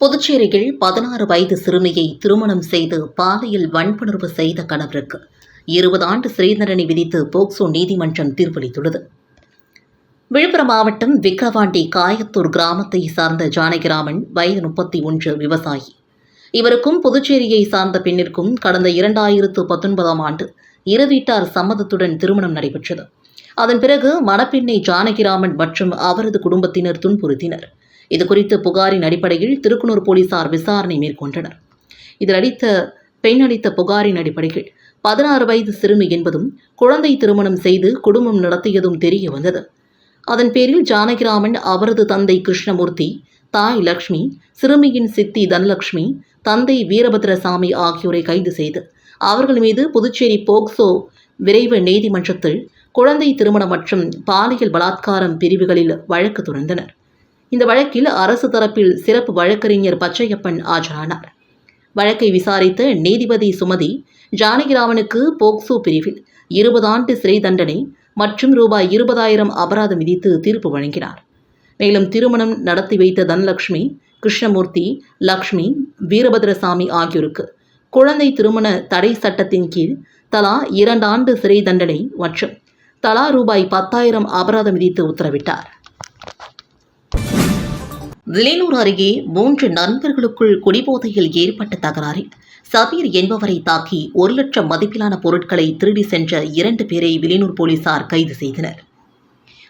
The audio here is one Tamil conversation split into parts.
புதுச்சேரியில் பதினாறு வயது சிறுமியை திருமணம் செய்து பாலியல் வன்புணர்வு செய்த கணவருக்கு இருபது ஆண்டு சிறைதண்டனை விதித்து போக்சோ நீதிமன்றம் தீர்ப்பளித்துள்ளது. விழுப்புரம் மாவட்டம் விக்கிரவாண்டி காயத்தூர் கிராமத்தை சார்ந்த ஜானகிராமன் வயது முப்பத்தி ஒன்று விவசாயி. இவருக்கும் புதுச்சேரியை சார்ந்த பெண்ணிற்கும் கடந்த இரண்டாயிரத்து பத்தொன்பதாம் ஆண்டு இரு வீட்டார் சம்மதத்துடன் திருமணம் நடைபெற்றது. அதன் பிறகு மணப்பெண்ணை ஜானகிராமன் மற்றும் அவரது குடும்பத்தினர் துன்புறுத்தினர். இதுகுறித்து புகாரின் அடிப்படையில் திருக்குனூர் போலீசார் விசாரணை மேற்கொண்டனர். இதில் அளித்த பெண் அளித்த புகாரின் அடிப்படையில் பதினாறு வயது சிறுமி என்பதும் குழந்தை திருமணம் செய்து குடும்பம் நடத்தியதும் தெரிய வந்தது. அதன் பேரில் ஜானகிராமன் அவரது தந்தை கிருஷ்ணமூர்த்தி தாய் லக்ஷ்மி சிறுமியின் சித்தி தனலக்ஷ்மி தந்தை வீரபத்ரசாமி ஆகியோரை கைது செய்து அவர்கள் மீது புதுச்சேரி போக்சோ விரைவு நீதிமன்றத்தில் குழந்தை திருமணம் மற்றும் பாலியல் பலாத்காரம் பிரிவுகளில் வழக்கு தொடர்ந்தனர். இந்த வழக்கில் அரசு தரப்பில் சிறப்பு வழக்கறிஞர் பச்சையப்பன் ஆஜரானார். வழக்கை விசாரித்த நீதிபதி சுமதி ஜானகிராமனுக்கு போக்சோ பிரிவில் இருபது ஆண்டு சிறை தண்டனை மற்றும் ரூபாய் இருபதாயிரம் அபராதம் விதித்து தீர்ப்பு வழங்கினார். மேலும் திருமணம் நடத்தி வைத்த தனலட்சுமி கிருஷ்ணமூர்த்தி லக்ஷ்மி வீரபத்ரசாமி ஆகியோருக்கு குழந்தை திருமண தடை சட்டத்தின் கீழ் தலா இரண்டு ஆண்டு சிறை தண்டனை மற்றும் தலா ரூபாய் பத்தாயிரம் அபராதம் விதித்து உத்தரவிட்டார். விலையூர் அருகே மூன்று நண்பர்களுக்குள் குடிபோதையில் ஏற்பட்ட தகராறில் சபீர் என்பவரை தாக்கி ஒரு லட்சம் மதிப்பிலான பொருட்களை திருடி சென்ற இரண்டு பேரை விலையூர் போலீசார் கைது செய்தனர்.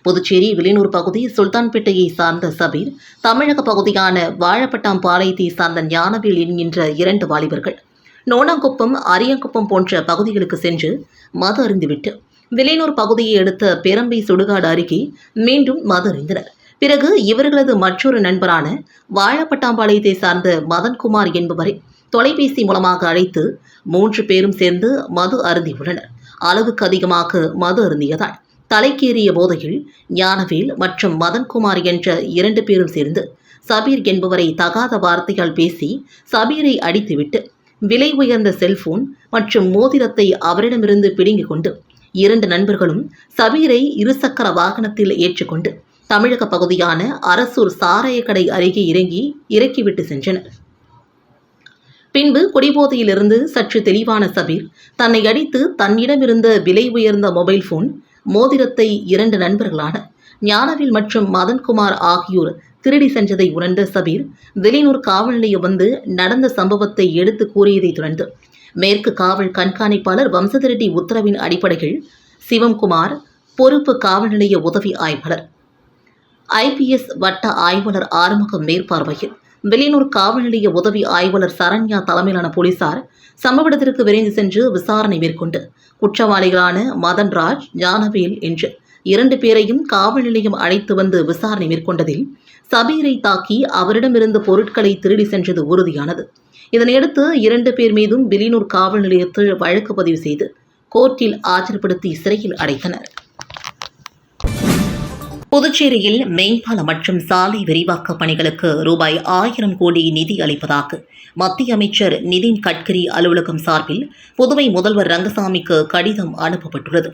புதுச்சேரி விலையூர் பகுதி சுல்தான்பேட்டையை சார்ந்த சபீர் தமிழக பகுதியான வாழப்பட்டாம் பாளையத்தை சார்ந்த ஞானவேல் என்கின்ற இரண்டு வாலிபர்கள் நோனாங்குப்பம் அரியங்குப்பம் போன்ற பகுதிகளுக்கு சென்று மது அருந்துவிட்டு விலையூர் பகுதியை அடுத்த பெரம்பை சுடுகாடு அருகே மீண்டும் மது அறிந்தனர் பிறகு இவர்களது மற்றொரு நண்பரான வாழப்பட்டாம்பாளையத்தை சார்ந்த மதன்குமார் என்பவரை தொலைபேசி மூலமாக அழைத்து மூன்று பேரும் சேர்ந்து மது அருந்தியுள்ளனர். அளவுக்கு அதிகமாக மது அருந்தியதால் தலைக்கேறிய போதையில் ஞானவேல் மற்றும் மதன்குமார் என்ற இரண்டு பேரும் சேர்ந்து சபீர் என்பவரை தகாத வார்த்தையால் பேசி சபீரை அடித்துவிட்டு விலை உயர்ந்த செல்போன் மற்றும் மோதிரத்தை அவரிடமிருந்து பிடுங்கிக் கொண்டு இரண்டு நண்பர்களும் சபீரை இருசக்கர வாகனத்தில் ஏற்றுக்கொண்டு தமிழக பகுதியான அரசூர் சாராயக்கடை கடை அருகே இறங்கி இறக்கிவிட்டு சென்றனர். பின்பு குடிபோதையிலிருந்து சற்று தெளிவான சபீர் தன்னை அடித்து தன்னிடமிருந்த விலை உயர்ந்த மொபைல் போன் மோதிரத்தை இரண்டு நண்பர்களான ஞானவில் மற்றும் மதன்குமார் ஆகியோர் திருடி சென்றதை உணர்ந்த சபீர் வெளியூர் காவல் நிலையம் வந்து நடந்த சம்பவத்தை எடுத்து கூறியதைத் தொடர்ந்து மேற்கு காவல் கண்காணிப்பாளர் வம்சதிரெட்டி உத்தரவின் அடிப்படையில் சிவம்குமார் பொறுப்பு காவல் நிலைய உதவி ஆய்வாளர் ஐபிஎஸ் வட்ட ஆய்வாளர் ஆறுமுகம் மேற்பார்வையில். வெளியூர் காவல் நிலைய உதவி ஆய்வாளர் சரண்யா தலைமையிலான போலீசார் சம்பவ இடத்திற்கு விரைந்து சென்று விசாரணை மேற்கொண்டு குற்றவாளிகளான மதன்ராஜ் ஞானவேல் என்று இரண்டு பேரையும் காவல் நிலையம் அழைத்து வந்து விசாரணை மேற்கொண்டதில் சபீரை தாக்கி அவரிடமிருந்து பொருட்களை திருடி சென்றது உறுதியானது. இதனையடுத்து இரண்டு பேர் மீதும் வெளியனூர் காவல் நிலையத்தில் வழக்கு பதிவு செய்து கோர்ட்டில் ஆஜர்படுத்தி சிறையில் அடைத்தனர். புதுச்சேரியில் மேம்பாலம் மற்றும் சாலை விரிவாக்க பணிகளுக்கு ரூபாய் ஆயிரம் கோடி நிதி அளிப்பதாக மத்திய அமைச்சர் நிதின் கட்கரி அலுவலகம் சார்பில் புதுவை முதல்வர் ரங்கசாமிக்கு கடிதம் அனுப்பப்பட்டுள்ளது.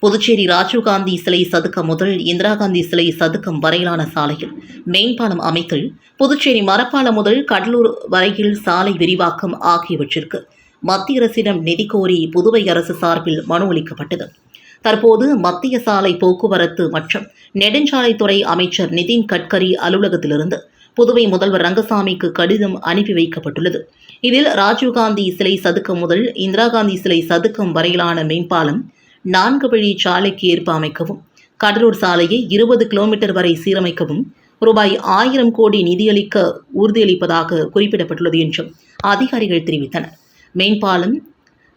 புதுச்சேரி ராஜீவ்காந்தி சிலை சதுக்கம் முதல் இந்திரா காந்தி சிலை சதுக்கம் வரையிலான சாலையில் மேம்பாலம் அமைத்தல் புதுச்சேரி மரப்பாலம் முதல் கடலூர் வரையில் சாலை விரிவாக்கம் ஆகியவற்றிற்கு மத்திய அரசிடம் நிதி கோரி புதுவை அரசு சார்பில் மனு அளிக்கப்பட்டது. தற்போது மத்திய சாலை போக்குவரத்து மற்றும் நெடுஞ்சாலைத்துறை அமைச்சர் நிதின் கட்கரி அலுவலகத்திலிருந்து புதுவை முதல்வர் ரங்கசாமிக்கு கடிதம் அனுப்பி வைக்கப்பட்டுள்ளது. இதில் ராஜீவ்காந்தி சிலை சதுக்கம் முதல் இந்திரா காந்தி சிலை சதுக்கம் வரையிலான மேம்பாலம் நான்கு வழி சாலைக்கு ஏற்ப அமைக்கவும் கடலூர் சாலையை இருபது கிலோமீட்டர் வரை சீரமைக்கவும் ரூபாய் ஆயிரம் கோடி நிதியளிக்க உறுதியளிப்பதாக குறிப்பிடப்பட்டுள்ளது என்றும் அதிகாரிகள் தெரிவித்தனர். மேம்பாலம்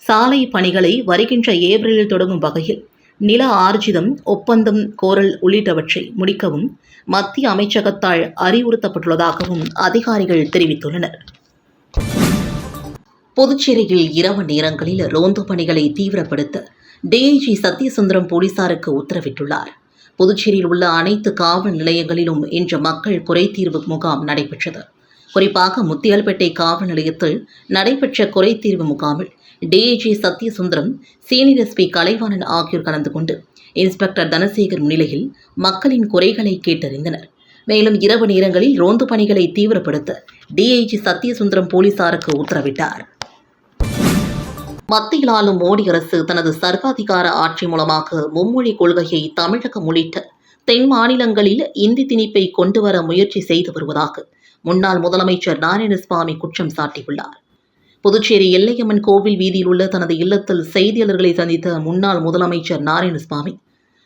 சாலை பணிகளை வருகின்ற ஏப்ரலில் தொடங்கும் வகையில் நில ஆர்ஜிதம் ஒப்பந்தம் கோரல் உள்ளிட்டவற்றை முடிக்கவும் மத்திய அமைச்சகத்தால் அறிவுறுத்தப்பட்டுள்ளதாகவும் அதிகாரிகள் தெரிவித்துள்ளனர். புதுச்சேரியில் இரவு நேரங்களில் ரோந்து பணிகளை தீவிரப்படுத்த டிஐஜி சத்யசுந்தரம் போலீசாருக்கு உத்தரவிட்டுள்ளார். புதுச்சேரியில் உள்ள அனைத்து காவல் நிலையங்களிலும் இன்று மக்கள் குறைதீர்வு முகாம் நடைபெற்றது. குறிப்பாக முத்தியால்பேட்டை காவல் நிலையத்தில் நடைபெற்ற குறைதீர்வு முகாமில் DIG Sathyasundaram senior SP Kalaivanan ஆகியோர் கலந்து கொண்டு இன்ஸ்பெக்டர் தனசேகர் முன்னிலையில் மக்களின் குறைகளை கேட்டறிந்தனர். மேலும் இரவு நேரங்களில் ரோந்து பணிகளை தீவிரப்படுத்த டிஐஜி சத்யசுந்தரம் போலீசாருக்கு உத்தரவிட்டார். மத்தியில் ஆளும் மோடி அரசு தனது சர்வாதிகார ஆட்சி மூலமாக மும்மொழி கொள்கையை தமிழகம் உள்ளிட்ட தென் மாநிலங்களில் இந்தி திணிப்பை கொண்டுவர முயற்சி செய்து வருவதாக முன்னாள் முதலமைச்சர் நாராயணசுவாமி குற்றம் சாட்டியுள்ளார். புதுச்சேரி எல்லையம்மன் கோவில் வீதியில் உள்ள தனது இல்லத்தில் செய்தியாளர்களை சந்தித்த முன்னாள் முதலமைச்சர் நாராயணசுவாமி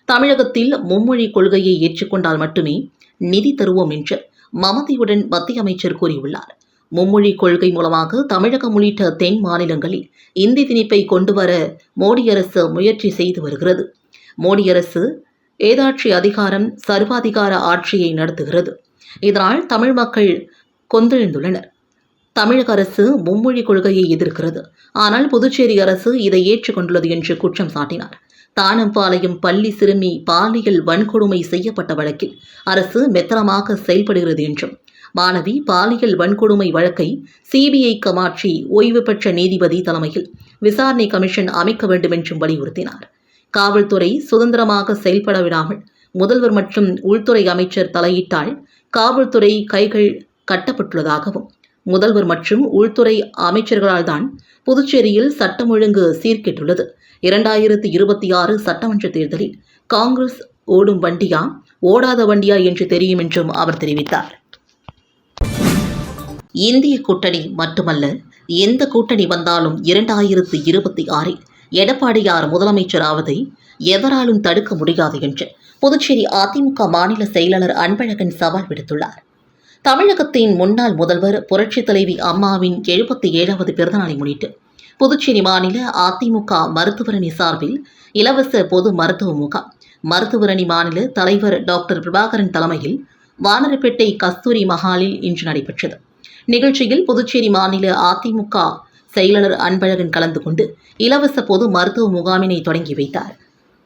தமிழகத்தில் மும்மொழி கொள்கையை ஏற்றுக்கொண்டால் மட்டுமே நிதி தருவோம் என்று மமதியுடன் மத்திய அமைச்சர் கூறியுள்ளார். மும்மொழி கொள்கை மூலமாக தமிழகம் உள்ளிட்ட தென் மாநிலங்களில் இந்தி திணிப்பை கொண்டுவர மோடி அரசு முயற்சி செய்து வருகிறது. மோடி அரசு ஏதாட்சி அதிகாரம் சர்வாதிகார ஆட்சியை நடத்துகிறது. இதனால் தமிழ் மக்கள் கொந்தெழுந்துள்ளனர் தமிழக அரசு மும்மொழி கொள்கையை எதிர்க்கிறது. ஆனால் புதுச்சேரி அரசு இதை ஏற்றுக்கொண்டுள்ளது என்று குற்றம் சாட்டினார். தானம்பாளையம் பள்ளி சிறுமி பாலியல் வன்கொடுமை செய்யப்பட்ட வழக்கில் அரசு மெத்தனமாக செயல்படுகிறது என்றும் மாணவி பாலியல் வன்கொடுமை வழக்கை சிபிஐக்கு மாற்றி ஓய்வு பெற்ற நீதிபதி தலைமையில் விசாரணை கமிஷன் அமைக்க வேண்டும் என்றும் வலியுறுத்தினார். காவல்துறை சுதந்திரமாக செயல்பட விடாமல் முதல்வர் மற்றும் உள்துறை அமைச்சர் தலையிட்டால் காவல்துறை கைகள் கட்டப்பட்டுள்ளதாகவும் முதல்வர் மற்றும் உள்துறை அமைச்சர்களால் தான் புதுச்சேரியில் சட்டம் ஒழுங்கு சீர்கெட்டுள்ளது. இரண்டாயிரத்தி இருபத்தி ஆறு சட்டமன்ற தேர்தலில் காங்கிரஸ் ஓடும் வண்டியா ஓடாத வண்டியா என்று தெரியும் என்றும் அவர் தெரிவித்தார். இந்திய கூட்டணி மட்டுமல்ல எந்த கூட்டணி வந்தாலும் இரண்டாயிரத்து இருபத்தி ஆறில் எடப்பாடியார் முதலமைச்சர் ஆவதை எவராலும் தடுக்க முடியாது என்று புதுச்சேரி அதிமுக மாநில செயலாளர் அன்பழகன் சவால் விடுத்துள்ளார். தமிழகத்தின் முன்னாள் முதல்வர் புரட்சித் தலைவி அம்மாவின் எழுபத்தி ஏழாவது பிறந்தநாளை முன்னிட்டு புதுச்சேரி மாநில அதிமுக மருத்துவரணி சார்பில் இலவச பொது மருத்துவ முகாம். மருத்துவரணி மாநில தலைவர் டாக்டர் பிரபாகரன் தலைமையில் வானரப்பேட்டை கஸ்தூரி மஹாலில் இன்று நடைபெற்றது. நிகழ்ச்சியில் புதுச்சேரி மாநில அதிமுக செயலாளர் அன்பழகன் கலந்து கொண்டு இலவச பொது மருத்துவ முகாமினை தொடங்கி வைத்தார்.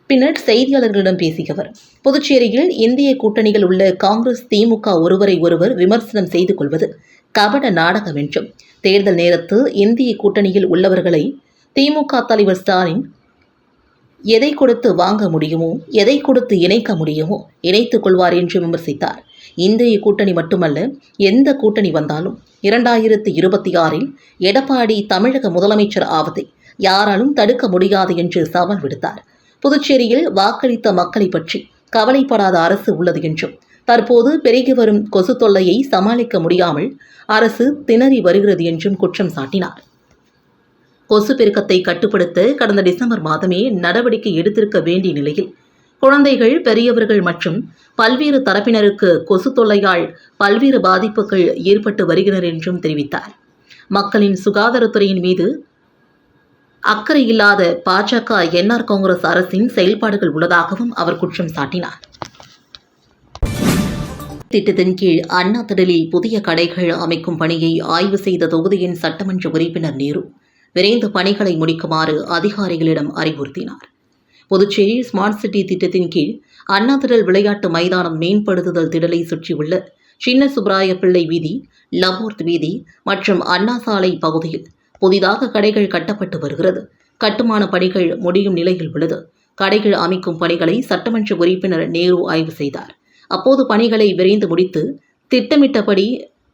பின்னர் செய்தியாளர்களிடம் பேசிய அவர் புதுச்சேரியில் இந்திய கூட்டணியில் உள்ள காங்கிரஸ் திமுக ஒருவரை ஒருவர் விமர்சனம் செய்து கொள்வது கபட நாடகம் என்றும் தேர்தல் நேரத்து இந்திய கூட்டணியில் உள்ளவர்களை திமுக தலைவர் ஸ்டாலின் எதை கொடுத்து வாங்க முடியுமோ எதை கொடுத்து இணைக்க முடியுமோ இணைத்துக் கொள்வார் என்று விமர்சித்தார். இந்திய கூட்டணி மட்டுமல்ல எந்த கூட்டணி வந்தாலும் இரண்டாயிரத்து இருபத்தி ஆறில் எடப்பாடி தமிழக முதலமைச்சர் ஆவதை யாராலும் தடுக்க முடியாது என்று சவால் விடுத்தார். புதுச்சேரியில் வாக்களித்த மக்களை பற்றி கவலைப்படாத அரசு உள்ளது என்றும் தற்போது பெருகி வரும் கொசு தொல்லையை சமாளிக்க முடியாமல் அரசு திணறி வருகிறது என்றும் குற்றம் சாட்டினார். கொசு பெருக்கத்தை கட்டுப்படுத்த கடந்த டிசம்பர் மாதமே நடவடிக்கை எடுத்திருக்க வேண்டிய நிலையில் குழந்தைகள் பெரியவர்கள் மற்றும் பல்வேறு தரப்பினருக்கு கொசு தொல்லையால் பல்வேறு பாதிப்புகள் ஏற்பட்டு வருகின்றன என்றும் தெரிவித்தார். மக்களின் சுகாதாரத்துறையின் மீது அக்கறை இல்லாத பாஜக என்ஆர் காங்கிரஸ் அரசின் செயல்பாடுகள் உள்ளதாகவும் அவர் குற்றம் சாட்டினார். திட்டத்தின் கீழ் அண்ணா திடலில் புதிய கடைகள் அமைக்கும் பணியை ஆய்வு செய்த தொகுதியின் சட்டமன்ற உறுப்பினர் நேரு விரைந்து பணிகளை முடிக்குமாறு அதிகாரிகளிடம் அறிவுறுத்தினார். புதுச்சேரி ஸ்மார்ட் சிட்டி திட்டத்தின் கீழ் அண்ணா திடல் விளையாட்டு மைதானம் மேம்படுத்துதல் திடலை சுற்றியுள்ள சின்ன சுப்ராய பிள்ளை வீதி லபோர்த் வீதி மற்றும் அண்ணா சாலை பகுதியில் புதிதாக கடைகள் கட்டப்பட்டு வருகிறது. கட்டுமான பணிகள் முடியும் நிலையில் உள்ளது. கடைகள் அமைக்கும் பணிகளை சட்டமன்ற உறுப்பினர் நேரு ஆய்வு செய்தார். அப்போது பணிகளை விரைந்து முடித்து திட்டமிட்டபடி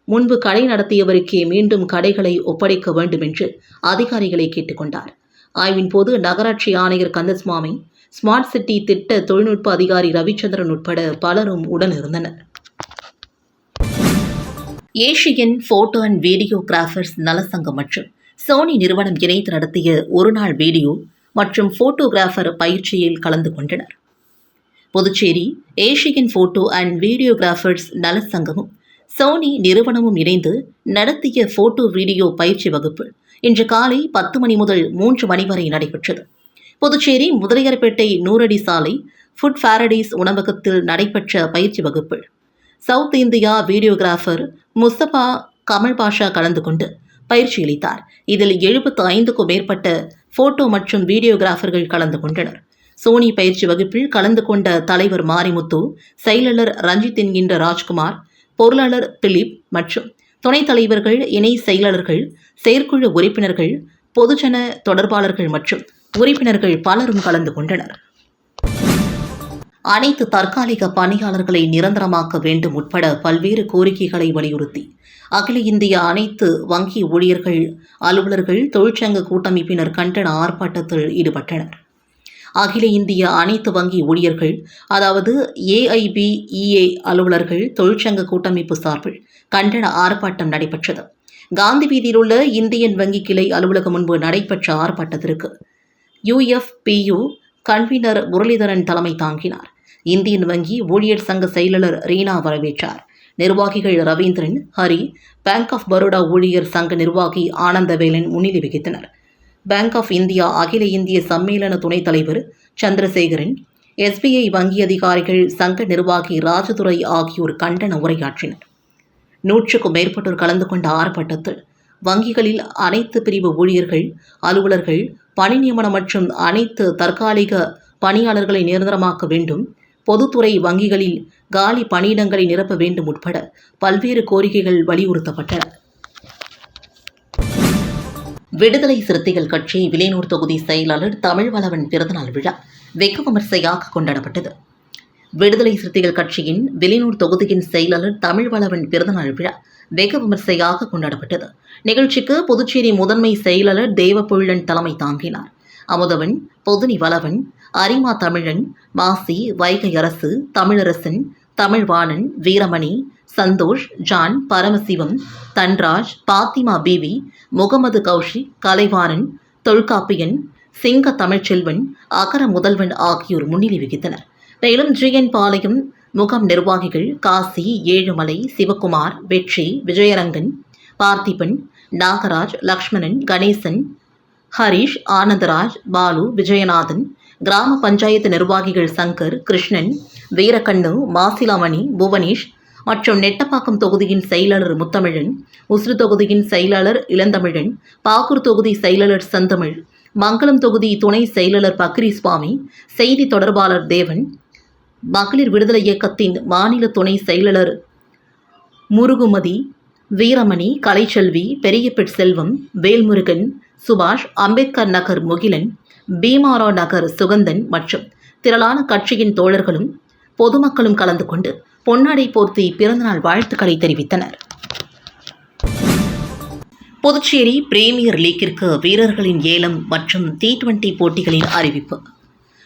முன்பு கடை நடத்தியவருக்கே மீண்டும் கடைகளை ஒப்படைக்க வேண்டும் என்று அதிகாரிகளை கேட்டுக்கொண்டார். ஆய்வின் போது நகராட்சி ஆணையர் கந்தசுவாமி ஸ்மார்ட் சிட்டி திட்ட தொழில்நுட்ப அதிகாரி ரவிச்சந்திரன் உட்பட பலரும் உடனிருந்தனர். ஏஷியன் போட்டோ அண்ட் வீடியோகிராஃபர்ஸ் நலசங்கம் மற்றும் சோனி நிறுவனம் இணைத்து நடத்திய ஒருநாள் வீடியோ மற்றும் போட்டோகிராஃபர் பயிற்சியில் கலந்து கொண்டனர். Puducherry Asian photo and videographers நலசங்கமும் சோனி நிறுவனமும் இணைந்து நடத்திய போட்டோ வீடியோ பயிற்சி வகுப்பு இன்று காலை பத்து மணி முதல் மூன்று மணி வரை நடைபெற்றது. புதுச்சேரி முதலியார்பேட்டை நூறடி சாலை ஃபுட் பாரடைஸ் உணவகத்தில் நடைபெற்ற பயிற்சி வகுப்பில் South India videographer Mustafa Kamal Basha கலந்து கொண்டு பயிற்சியளித்தார் இதில் எழுபத்து ஐந்துக்கும் மேற்பட்ட போட்டோ மற்றும் வீடியோகிராஃபர்கள் கலந்து கொண்டனர். சோனி பயிற்சி வகுப்பில் கலந்து கொண்ட தலைவர் மாரிமுத்து செயலாளர் ரஞ்சித் என்கின்ற ராஜ்குமார் பொருளாளர் திலீப் மற்றும் துணைத் தலைவர்கள் இணை செயலாளர்கள் செயற்குழு உறுப்பினர்கள் பொதுஜன தொடர்பாளர்கள் மற்றும் உறுப்பினர்கள் பலரும் கலந்து கொண்டனர். அனைத்து தற்காலிக பணியாளர்களை நிரந்தரமாக்க வேண்டும் உட்பட பல்வேறு கோரிக்கைகளை வலியுறுத்தி. அகில இந்திய அனைத்து வங்கி ஊழியர்கள் அலுவலர்கள் தொழிற்சங்க கூட்டமைப்பினர் கண்டன ஆர்ப்பாட்டத்தில் ஈடுபட்டனர். அகில இந்திய அனைத்து வங்கி ஊழியர்கள் அதாவது ஏஐபிஇஏ அலுவலர்கள் தொழிற்சங்க கூட்டமைப்பு சார்பில் கண்டன ஆர்ப்பாட்டம் நடைபெற்றது. காந்தி வீதியில் உள்ள இந்தியன் வங்கி கிளை அலுவலகம் முன்பு நடைபெற்ற ஆர்ப்பாட்டத்திற்கு யுஎஃப்பியு கன்வீனர் முரளிதரன் தலைமை தாங்கினார். இந்தியன் வங்கி ஊழியர் சங்க செயலாளர் ரீனா வரவேற்றார். நிர்வாகிகள் ரவீந்திரன் ஹரி பேங்க் ஆஃப் பரோடா ஊழியர் சங்க நிர்வாகி ஆனந்தவேலன் முன்னிலை வகித்தனர். பேங்க் ஆஃப் இந்தியா அகில இந்திய சம்மேளன துணைத் தலைவர் சந்திரசேகரன் எஸ்பிஐ வங்கி அதிகாரிகள் சங்க நிர்வாகி ராஜதுரை ஆகியோர் கண்டன உரையாற்றினர். நூற்றுக்கும் மேற்பட்டோர் கலந்து கொண்ட ஆர்ப்பாட்டத்தில் வங்கிகளில் அனைத்து பிரிவு ஊழியர்கள் அலுவலர்கள் பணி நியமனம் மற்றும் அனைத்து தற்காலிக பணியாளர்களை நிரந்தரமாக்க வேண்டும் பொதுத்துறை வங்கிகளில் காலி பணியிடங்களை நிரப்ப வேண்டும் உட்பட பல்வேறு கோரிக்கைகள் வலியுறுத்தப்பட்டன. விடுதலை சிறுத்தைகள் கட்சி விலையூர் தொகுதி செயலாளர் தமிழ்வளவன் பிறந்தநாள் விழா வெகு விமர்சையாக கொண்டாடப்பட்டது. விடுதலை சிறுத்தைகள் கட்சியின் விலைநூர் தொகுதியின் செயலாளர் தமிழ்வளவன் பிறந்தநாள் விழா வெகு விமர்சையாக கொண்டாடப்பட்டது. நிகழ்ச்சிக்கு புதுச்சேரி முதன்மை செயலாளர் தேவபொழிலன் தலைமை தாங்கினார். அமுதவன் பொதுனி வளவன் அரிமா Tamilan Masi Vaigai Arasu Tamilarasan Tamilvanan Veeramani Santhosh John Paramasivam Dhanraj Fathima P V Mohammed Kaushik Kalaivanan Tholkappiyan சிங்க தமிழ்ச்செல்வன் அகர முதல்வன் ஆகியோர் முன்னிலை வகித்தனர். மேலும் ஜிஎன் பாளையம் முகம் நிர்வாகிகள் காசி ஏழுமலை சிவகுமார் வெற்றி விஜயரங்கன் பார்த்திபன் நாகராஜ் லக்ஷ்மணன் கணேசன் ஹரிஷ் ஆனந்தராஜ் பாலு விஜயநாதன் கிராம பஞ்சாயத்து நிர்வாகிகள் சங்கர் கிருஷ்ணன் வீரக்கண்ணு மாசிலாமணி புவனேஷ் மற்றும் நெட்டப்பாக்கம் தொகுதியின் செயலாளர் முத்தமிழன் உசுறு தொகுதியின் செயலாளர் இளந்தமிழன் பாக்கூர் தொகுதி செயலாளர் சந்தமிழ் மங்களம் தொகுதி துணை செயலாளர் பக்ரி சுவாமி செய்தி தொடர்பாளர் தேவன் மகளிர் விடுதலை இயக்கத்தின் மாநில துணை செயலாளர் முருகுமதி வீரமணி கலைச்செல்வி பெரியபெட் செல்வம் வேல்முருகன் சுபாஷ் அம்பேத்கர் நகர் முகிலன் பீமாரா நகர் சுகந்தன் மற்றும் திரளான கட்சியின் தோழர்களும் பொதுமக்களும் கலந்து கொண்டு பொன்னாடை போர்த்தி பிறந்தநாள் வாழ்த்துக்களை தெரிவித்தனர். புதுச்சேரி பிரீமியர் லீக்கிற்கு வீரர்களின் ஏலம் மற்றும் டி டுவெண்டி போட்டிகளின் அறிவிப்பு.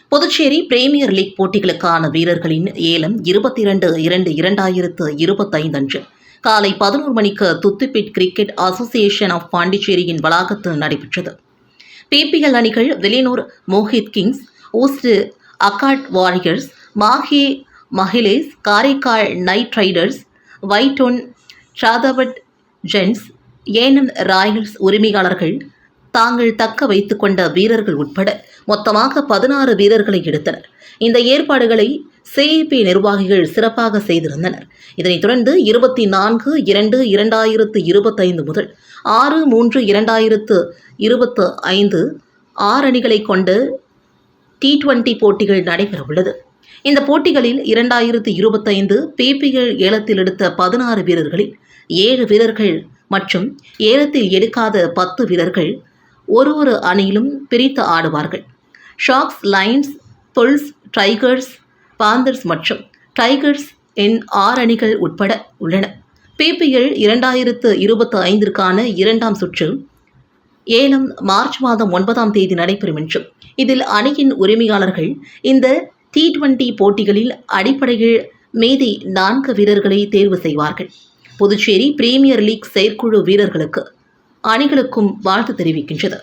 புதுச்சேரி பிரீமியர் லீக் போட்டிகளுக்கான வீரர்களின் ஏலம் இருபத்தி இரண்டு இரண்டு இரண்டாயிரத்து இருபத்தைந்து அன்று காலை பதினோரு மணிக்கு துத்துப்பிட் கிரிக்கெட் அசோசியேஷன் ஆஃப் பாண்டிச்சேரியின் வளாகத்தில் நடைபெற்றது. பிபிஎல் அணிகள் வெளியூர் மோஹித் கிங்ஸ் ஊஸ்ட் அக்காட் வாரியர்ஸ் மாஹே மஹிலேஸ் காரைக்கால் நைட் ரைடர்ஸ் வைட்டோன் ஷாதவட் ஜென்ஸ் ஏனம் ராயல்ஸ் உரிமையாளர்கள் தாங்கள் தக்க வைத்துக்கொண்ட வீரர்கள் உட்பட மொத்தமாக பதினாறு வீரர்களை எடுத்தனர். இந்த ஏற்பாடுகளை சிஐபி நிர்வாகிகள் சிறப்பாக செய்திருந்தனர். இதனைத் தொடர்ந்து இருபத்தி நான்கு இரண்டு இரண்டாயிரத்து இருபத்தைந்து முதல் ஆறு மூன்று இரண்டாயிரத்து இருபத்து ஐந்து ஆறு அணிகளை கொண்டு டி டுவெண்டி போட்டிகள் நடைபெறவுள்ளது. இந்த போட்டிகளில் இரண்டாயிரத்து இருபத்தைந்து பிபிஎல் ஏலத்தில் எடுத்த பதினாறு வீரர்களில் ஏழு வீரர்கள் மற்றும் ஏலத்தில் எடுக்காத பத்து வீரர்கள் ஒரு ஒரு அணியிலும் பிரித்து ஆடுவார்கள். Sharks Lions Bulls Tigers Panthers மற்றும் டைகர்ஸ் என் ஆறு அணிகள் உட்பட உள்ளன. பிபிஎல் இரண்டாயிரத்து இருபத்தி ஐந்திற்கான இரண்டாம் சுற்று ஏலம் மார்ச் மாதம் ஒன்பதாம் தேதி நடைபெறும் என்றும் இதில் அணியின் உரிமையாளர்கள் இந்த டி டுவெண்டி போட்டிகளில் அடிப்படையில் மீதி நான்கு வீரர்களை தேர்வு செய்வார்கள். புதுச்சேரி பிரீமியர் லீக் செயற்குழு வீரர்களுக்கு அணிகளுக்கும் வாழ்த்து தெரிவிக்கின்றது.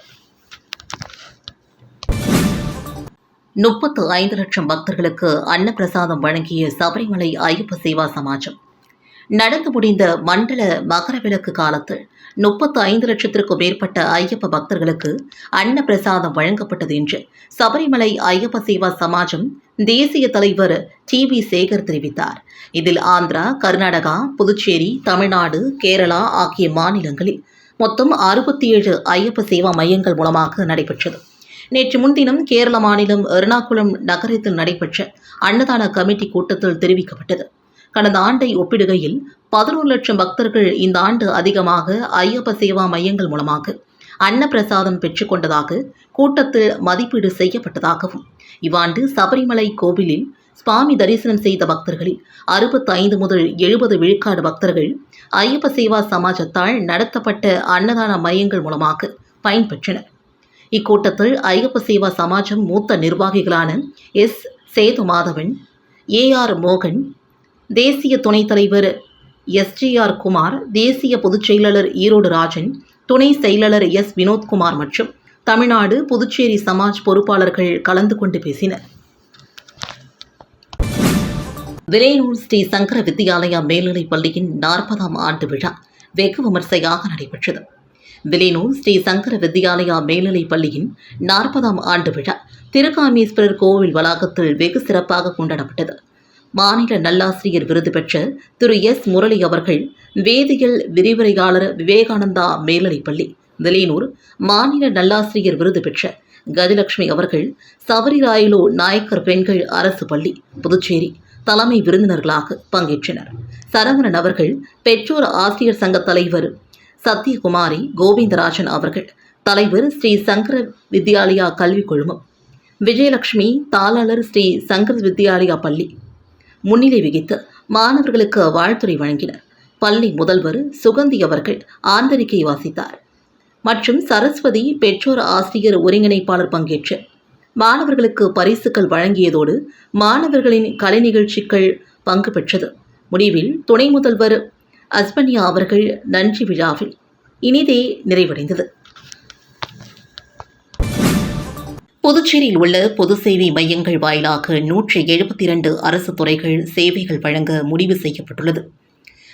முப்பத்து ஐந்து லட்சம் பக்தர்களுக்கு அன்னப்பிரசாதம் வழங்கிய சபரிமலை ஐயப்ப சேவா சமாஜம். நடந்து முடிந்த மண்டல மகர விளக்கு காலத்தில் முப்பத்து ஐந்து லட்சத்திற்கும் மேற்பட்ட ஐயப்ப பக்தர்களுக்கு அன்ன பிரசாதம் வழங்கப்பட்டது என்று சபரிமலை ஐயப்ப சேவா சமாஜம் தேசிய தலைவர் டி வி சேகர் தெரிவித்தார். இதில் ஆந்திரா கர்நாடகா புதுச்சேரி தமிழ்நாடு கேரளா ஆகிய மாநிலங்களில் மொத்தம் அறுபத்தி ஏழு ஐயப்ப சேவா மையங்கள் மூலமாக நடைபெற்றது. நேற்று முன்தினம் கேரள மாநிலம் எர்ணாகுளம் நகரத்தில் நடைபெற்ற அன்னதான கமிட்டி கூட்டத்தில் தெரிவிக்கப்பட்டது. கடந்த ஆண்டை ஒப்பிடுகையில் பதினோரு லட்சம் பக்தர்கள் இந்த ஆண்டு அதிகமாக ஐயப்ப சேவா மையங்கள் மூலமாக அன்னப்பிரசாதம் பெற்றுக்கொண்டதாக கூட்டத்தில் மதிப்பீடு செய்யப்பட்டதாகவும் இவ்வாண்டு சபரிமலை கோவிலில் சுவாமி தரிசனம் செய்த பக்தர்களில் அறுபத்தி ஐந்து முதல் எழுபது விழுக்காடு பக்தர்கள் ஐயப்ப சேவா சமாஜத்தால் நடத்தப்பட்ட அன்னதான மையங்கள் மூலமாக பயன்பெற்றனர். இக்கூட்டத்தில் ஐயப்ப சேவா சமாஜம் மூத்த நிர்வாகிகளான S. Sethu Madhavan A. R. மோகன் தேசிய துணைத் தலைவர் எஸ்ஜிஆர் குமார் தேசிய பொதுச் செயலாளர் ஈரோடு ராஜன் துணை செயலாளர் எஸ். வினோத்குமார் மற்றும் தமிழ்நாடு புதுச்சேரி சமாஜ் பொறுப்பாளர்கள் கலந்து கொண்டு பேசினர். விலையூர் ஸ்ரீ சங்கர வித்யாலயா மேல்நிலைப் பள்ளியின் நாற்பதாம் ஆண்டு விழா வெகு விமர்சையாக நடைபெற்றது. விலையூர் ஸ்ரீ சங்கர வித்யாலயா மேல்நிலைப் பள்ளியின் நாற்பதாம் ஆண்டு விழா திருக்காமீஸ்வரர் கோவில் வளாகத்தில் வெகு சிறப்பாக கொண்டாடப்பட்டது. மாநில நல்லாசிரியர் விருது பெற்ற திரு எஸ். முரளி அவர்கள் வேதியியல் விரிவுரையாளர் விவேகானந்தா மேல்நிலைப்பள்ளி விலையனூர் மாநில நல்லாசிரியர் விருது பெற்ற கஜலட்சுமி அவர்கள் சபரிராயலு நாயக்கர் பெண்கள் அரசு பள்ளி புதுச்சேரி தலைமை விருந்தினர்களாக பங்கேற்றனர். சரவணன் அவர்கள் பெற்றோர் ஆசிரியர் சங்க தலைவர் சத்யகுமாரி கோவிந்தராஜன் அவர்கள் தலைவர் ஸ்ரீ சங்கர வித்யாலயா கல்விக் குழுமம் விஜயலட்சுமி தாளாளர் ஸ்ரீ சங்கர் வித்யாலயா பள்ளி. முன்னிலை வகித்து மாணவர்களுக்கு வாழ்த்துறை வழங்கினர். பள்ளி முதல்வர் சுகந்தி அவர்கள் ஆந்தரிக்கை வாசித்தார். மற்றும் சரஸ்வதி பெற்றோர் ஆசிரியர் ஒருங்கிணைப்பாளர் பங்கேற்று மாணவர்களுக்கு பரிசுகள் வழங்கியதோடு மாணவர்களின் கலை நிகழ்ச்சிகள் பங்கு பெற்றது. முடிவில் துணை முதல்வர் அஸ்பன்யா அவர்கள் நன்றி விழாவில் இனிதே நிறைவடைந்தது. புதுச்சேரியில் உள்ள பொது சேவை மையங்கள் வாயிலாக நூற்றி எழுபத்தி இரண்டு அரசு துறைகள் சேவைகள் வழங்க முடிவு செய்யப்பட்டுள்ளது.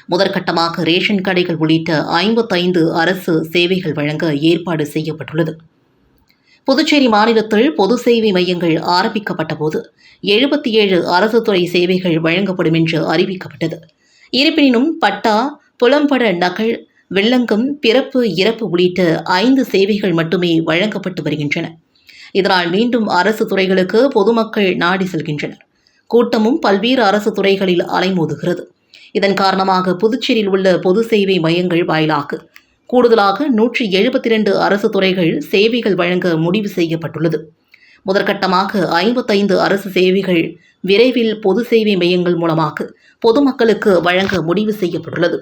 முதற்கட்டமாக ரேஷன் கடைகள் உள்ளிட்ட ஐம்பத்தைந்து அரசு சேவைகள் வழங்க ஏற்பாடு செய்யப்பட்டுள்ளது. புதுச்சேரி மாநிலத்தில் பொது சேவை மையங்கள் ஆரம்பிக்கப்பட்ட போது எழுபத்தி ஏழு அரசு துறை சேவைகள் வழங்கப்படும் என்று அறிவிக்கப்பட்டது. இருப்பினும் பட்டா புலம்பட நகல் வெள்ளங்கம் பிறப்பு இறப்பு உள்ளிட்ட ஐந்து சேவைகள் மட்டுமே வழங்கப்பட்டு வருகின்றன. இதனால் மீண்டும் அரசு துறைகளுக்கு பொதுமக்கள் நாடி செல்கின்றனர். கூட்டமும் பல்வேறு அரசு துறைகளில் அலைமோதுகிறது. இதன் காரணமாக புதுச்சேரியில் உள்ள பொது சேவை மையங்கள் வாயிலாக கூடுதலாக நூற்றி எழுபத்தி இரண்டு அரசு துறைகள் சேவைகள் வழங்க முடிவு செய்யப்பட்டுள்ளது. முதற்கட்டமாக ஐம்பத்தைந்து அரசு சேவைகள் விரைவில் பொது சேவை மையங்கள் மூலமாக பொதுமக்களுக்கு வழங்க முடிவு செய்யப்பட்டுள்ளது.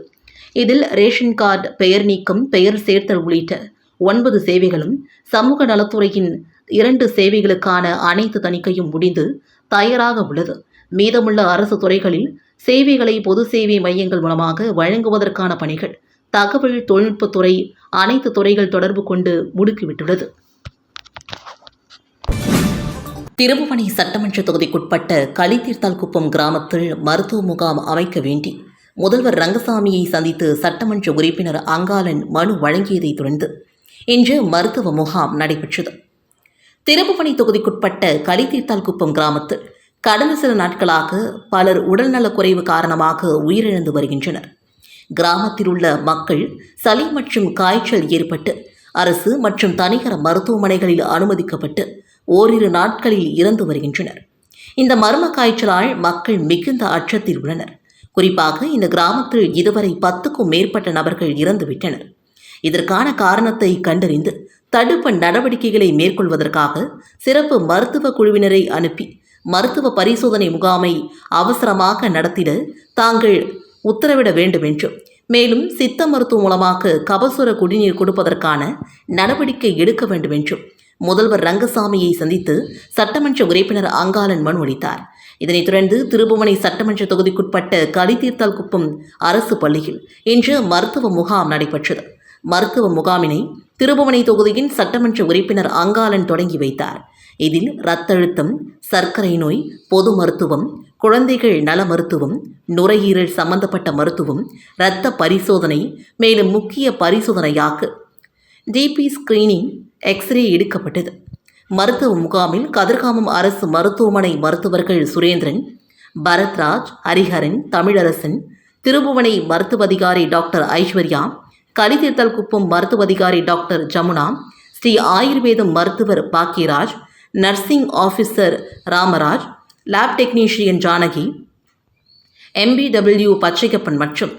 இதில் ரேஷன் கார்டு பெயர் நீக்கம் பெயர் சேர்த்தல் உள்ளிட்ட ஒன்பது சேவைகளும் சமூக நலத்துறையின் இரண்டு சேவைகளுக்கான அனைத்து தணிக்கையும் முடிந்து தயாராக உள்ளது. மீதமுள்ள அரசு துறைகளில் சேவைகளை பொது சேவை மையங்கள் மூலமாக வழங்குவதற்கான பணிகள் தகவல் தொழில்நுட்பத்துறை அனைத்து துறைகள் தொடர்பு கொண்டு முடுக்கிவிட்டுள்ளது. திருபுவனை சட்டமன்ற தொகுதிக்குட்பட்ட களித்தீர்த்தால்குப்பம் கிராமத்தில் மருத்துவ முகாம் அமைக்க வேண்டி முதல்வர் ரங்கசாமியை சந்தித்து சட்டமன்ற உறுப்பினர் அங்காளன் மனு வழங்கியதைத் தொடர்ந்து இன்று மருத்துவ முகாம் நடைபெற்றது. திருபுவனை தொகுதிக்குட்பட்ட களித்தீர்த்தால்குப்பம் கிராமத்தில் கடந்த சில நாட்களாக பலர் உடல்நலக் குறைவு காரணமாக உயிரிழந்து வருகின்றனர். கிராமத்தில் உள்ள மக்கள் சளி மற்றும் காய்ச்சல் ஏற்பட்டு அரசு மற்றும் தனிகர மருத்துவமனைகளில் அனுமதிக்கப்பட்டு ஓரிரு நாட்களில் இறந்து வருகின்றனர். இந்த மர்ம காய்ச்சலால் மக்கள் மிகுந்த அச்சத்தில் உள்ளனர். குறிப்பாக இந்த கிராமத்தில் இதுவரை பத்துக்கும் மேற்பட்ட நபர்கள் இறந்துவிட்டனர். இதற்கான காரணத்தை கண்டறிந்து தடுப்பு நடவடிக்கைகளை மேற்கொள்வதற்காக சிறப்பு மருத்துவ குழுவினரை அனுப்பி மருத்துவ பரிசோதனை முகாமை அவசரமாக நடத்திட தாங்கள் உத்தரவிட வேண்டும் என்றும் மேலும் சித்த மருத்துவம் மூலமாக கபசுர குடிநீர் கொடுப்பதற்கான நடவடிக்கை எடுக்க வேண்டும் என்றும் முதல்வர் ரங்கசாமியை சந்தித்து சட்டமன்ற உறுப்பினர் அங்காளன் மனு அளித்தார். இதனைத் தொடர்ந்து திருபுவனை சட்டமன்ற தொகுதிக்குட்பட்ட கலித்தீர்த்தால் குப்பம் அரசு பள்ளியில் இன்று மருத்துவ முகாம் நடைபெற்றது. மருத்துவ முகாமினை திருபுவனை தொகுதியின் சட்டமன்ற உறுப்பினர் அங்காளன் தொடங்கி வைத்தார். இதில் இரத்த அழுத்தம் சர்க்கரை நோய் பொது மருத்துவம் குழந்தைகள் நல மருத்துவம் நுரையீரல் சம்பந்தப்பட்ட மருத்துவம் இரத்த பரிசோதனை மேலும் முக்கிய பரிசோதனையாக டிபி ஸ்கிரீனிங் எக்ஸ்ரே எடுக்கப்பட்டது. மருத்துவ முகாமில் கதிர்காமம் அரசு மருத்துவமனை மருத்துவர்கள் சுரேந்திரன் பரத்ராஜ் ஹரிஹரன் தமிழரசன் திருபுவனை மருத்துவ அதிகாரி டாக்டர் ஐஸ்வர்யா கலிதீர்த்தல் குப்பம் மருத்துவ அதிகாரி டாக்டர் ஜமுனா ஸ்ரீ ஆயுர்வேதம் மருத்துவர் Bhagyaraj nursing officer Ramaraj lab technician Janaki M P W Pachaikappan மற்றும்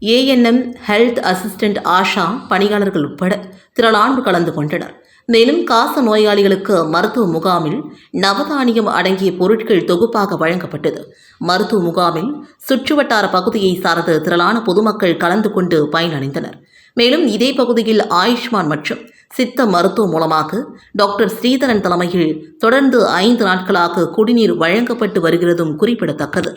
ஏஎன்எம் ஹெல்த் அசிஸ்டன்ட் ஆஷா பணியாளர்கள் உட்பட திரளாண்டு கலந்து கொண்டனர். மேலும் காச நோயாளிகளுக்கு மருத்துவ முகாமில் நவதானியம் அடங்கிய பொருட்கள் தொகுப்பாக வழங்கப்பட்டது. மருத்துவ முகாமில் சுற்றுவட்டார பகுதியை சார்ந்த திரளான பொதுமக்கள் கலந்து கொண்டு பயனடைந்தனர். மேலும் இதே பகுதியில் ஆயுஷ்மான் மற்றும் சித்த மருத்துவம் மூலமாக டாக்டர் ஸ்ரீதரன் தலைமையில் தொடர்ந்து ஐந்து நாட்களாக குடிநீர் வழங்கப்பட்டு வருகிறதும் குறிப்பிடத்தக்கது.